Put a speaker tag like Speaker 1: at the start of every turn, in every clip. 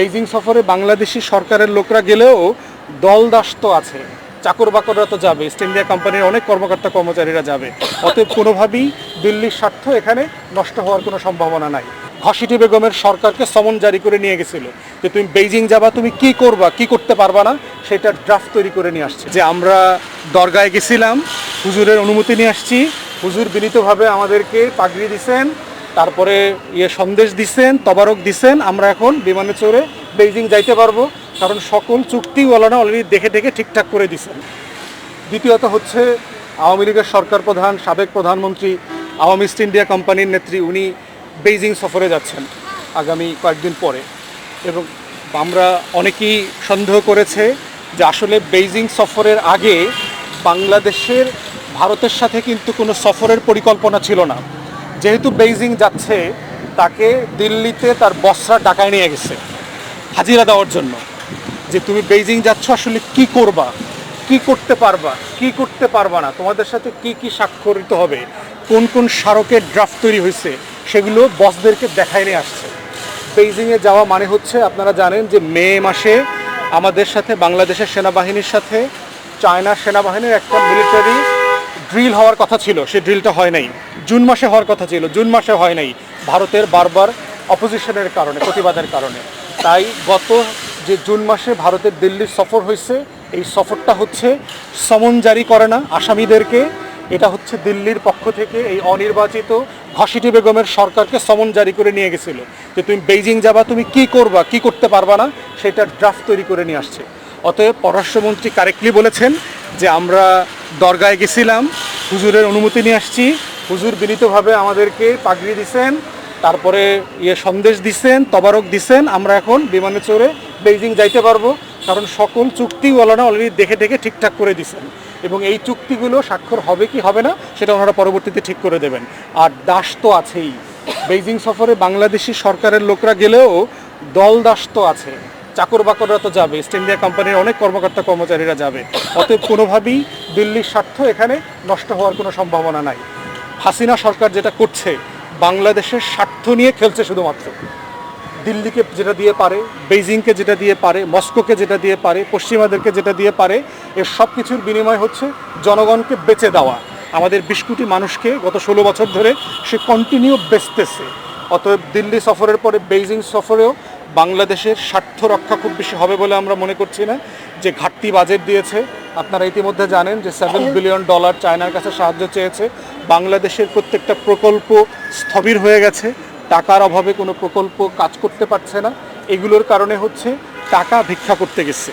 Speaker 1: Beijing সফরে বাংলাদেশি সরকারের লোকরা গেলেও দলদাস তো আছে। চাকর বাকররা তো যাবে ইস্ট ইন্ডিয়া কোম্পানির অনেক কর্মকর্তা কর্মচারীরা যাবে। অতএব কোনোভাবেই দিল্লির স্বার্থ এখানে নষ্ট হওয়ার কোনো সম্ভাবনা নাই। ঘসিটি বেগমের সরকারকে সমন জারি করে নিয়ে গেছিল যে তুমি বেইজিং যাবা, তুমি কি করবা, কি করতে পারবা না সেটা ড্রাফট তৈরি করে নিয়ে আসছে। যে আমরা দরগায় গেছিলাম, হুজুরের অনুমতি নিয়ে আসছি, হুজুর বিনীতভাবে আমাদেরকে পাগড়ি দিছেন তারপরে ইয়ে সন্দেশ দিছেন, তবারক দিছেন, আমরা এখন বিমানে চড়ে বেইজিং যাইতে পারব, কারণ সকল চুক্তিওয়ালারা অলরেডি দেখে দেখে ঠিকঠাক করে দিছেন দ্বিতীয়ত হচ্ছে আওয়ামী লীগের সরকার প্রধান, সাবেক প্রধানমন্ত্রী, আওয়ামী ইস্ট ইন্ডিয়া কোম্পানির নেত্রী, উনি বেইজিং সফরে যাচ্ছেন আগামী কয়েকদিন পরে। এবং আমরা অনেকেই সন্দেহ করেছে যে আসলে বেইজিং সফরের আগে বাংলাদেশের, ভারতের সাথে কিন্তু কোনো সফরের পরিকল্পনা ছিল না। যেহেতু বেইজিং যাচ্ছে, তাকে দিল্লিতে তার বসরা ডাকায় নিয়ে গেছে, হাজিরা দেওয়ার জন্য। যে তুমি বেইজিং যাচ্ছ, আসলে কি করবা? কি করতে পারবা? কি করতে পারবা না? তোমাদের সাথে কি কি স্বাক্ষরিত হবে? কোন কোন স্মারকের ড্রাফট তৈরি হয়েছে, সেগুলো বসদেরকে দেখায় নিয়ে আসছে। বেইজিংয়ে যাওয়া মানে হচ্ছে, আপনারা জানেন যে মে মাসে আমাদের সাথে বাংলাদেশের সেনাবাহিনীর সাথে চায়নার সেনাবাহিনীর একটা মিলিটারি ড্রিল হওয়ার কথা ছিল, সে ড্রিলটা হয় নাই। জুন মাসে হওয়ার কথা ছিল, জুন মাসে হয় নাই। ভারতের বারবার অপোজিশনের কারণে, প্রতিবাদের কারণে। তাই গত যে জুন মাসে ভারতের দিল্লির সফর হয়েছে, এই সফরটা হচ্ছে সমন জারি করে না আসামিদেরকে। এটা হচ্ছে দিল্লির পক্ষ থেকে এই অনির্বাচিত ঘসিটি বেগমের সরকারকে সমন জারি করে নিয়ে গেছিল। যে তুমি বেইজিং যাবা, তুমি কি করবা, কি করতে পারবা না সেটা ড্রাফট তৈরি করে নিয়ে আসছে। অতএব পররাষ্ট্রমন্ত্রী কারেক্টলি বলেছেন যে আমরা দরগায় গেছিলাম। হুজুরের অনুমতি নিয়ে আসছি। হুজুর বিনীতভাবে আমাদেরকে পাগড়ি দিছেন, তারপরে ইয়ে সন্দেশ দিছেন, তবারক দিছেন। আমরা এখন বিমানে চড়ে বেইজিং যাইতে পারব, কারণ সকল চুক্তিওয়ালারা অলরেডি দেখে দেখে ঠিকঠাক করে দিছেন। এবং এই চুক্তিগুলো স্বাক্ষর হবে কি হবে না, সেটা ওনারা পরবর্তীতে ঠিক করে দেবেন। আর দাস তো আছেই। বেইজিং সফরে বাংলাদেশি সরকারের লোকরা গেলেও দল দাস তো আছে। চাকর বাকররা তো যাবে। ইস্ট ইন্ডিয়া কোম্পানির অনেক কর্মকর্তা কর্মচারীরা যাবে। অতএব কোনোভাবেই দিল্লির স্বার্থ এখানে নষ্ট হওয়ার কোনো সম্ভাবনা নাই। হাসিনা সরকার যেটা করছে, বাংলাদেশের স্বার্থ নিয়ে খেলছে শুধুমাত্র। দিল্লিকে যেটা দিয়ে পারে, বেইজিংকে যেটা দিয়ে পারে, মস্কোকে যেটা দিয়ে পারে, পশ্চিমাদেরকে যেটা দিয়ে পারে এর সব কিছুর বিনিময় হচ্ছে জনগণকে বেচে দেওয়া। আমাদের বিশ কোটি মানুষকে গত ষোলো বছর ধরে সে কন্টিনিউ বেচতেছে। অতএব দিল্লি সফরের পরে বেইজিং সফরেও বাংলাদেশের স্বার্থ রক্ষা খুব বেশি হবে বলে আমরা মনে করছি না। যে ঘাটতি বাজেট দিয়েছে আপনারা ইতিমধ্যে জানেন যে সেভেন বিলিয়ন ডলার চায়নার কাছে সাহায্য চেয়েছে। বাংলাদেশের প্রত্যেকটা প্রকল্প স্থবির হয়ে গেছে। টাকার অভাবে কোনো প্রকল্প কাজ করতে পারছে না। এগুলোর কারণে হচ্ছে টাকা ভিক্ষা করতে গেছে।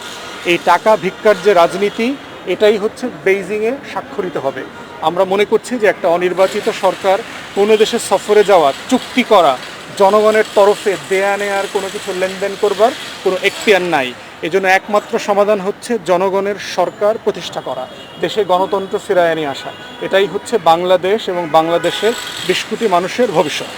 Speaker 1: এই টাকা ভিক্ষার যে রাজনীতি, এটাই হচ্ছে বেইজিংয়ে স্বাক্ষরিত হবে। আমরা মনে করছি যে একটা অনির্বাচিত সরকার কোনো দেশে সফরে যাওয়া, চুক্তি করা জনগণের তরফে দেয়া নেয়ার কোনো কিছু লেনদেন করবার কোনো এখতিয়ার নাই। এজন্য একমাত্র সমাধান হচ্ছে জনগণের সরকার প্রতিষ্ঠা করা, দেশে গণতন্ত্র ফিরায় নিয়ে আসা। এটাই হচ্ছে বাংলাদেশ এবং বাংলাদেশের বিশ কোটি মানুষের ভবিষ্যৎ।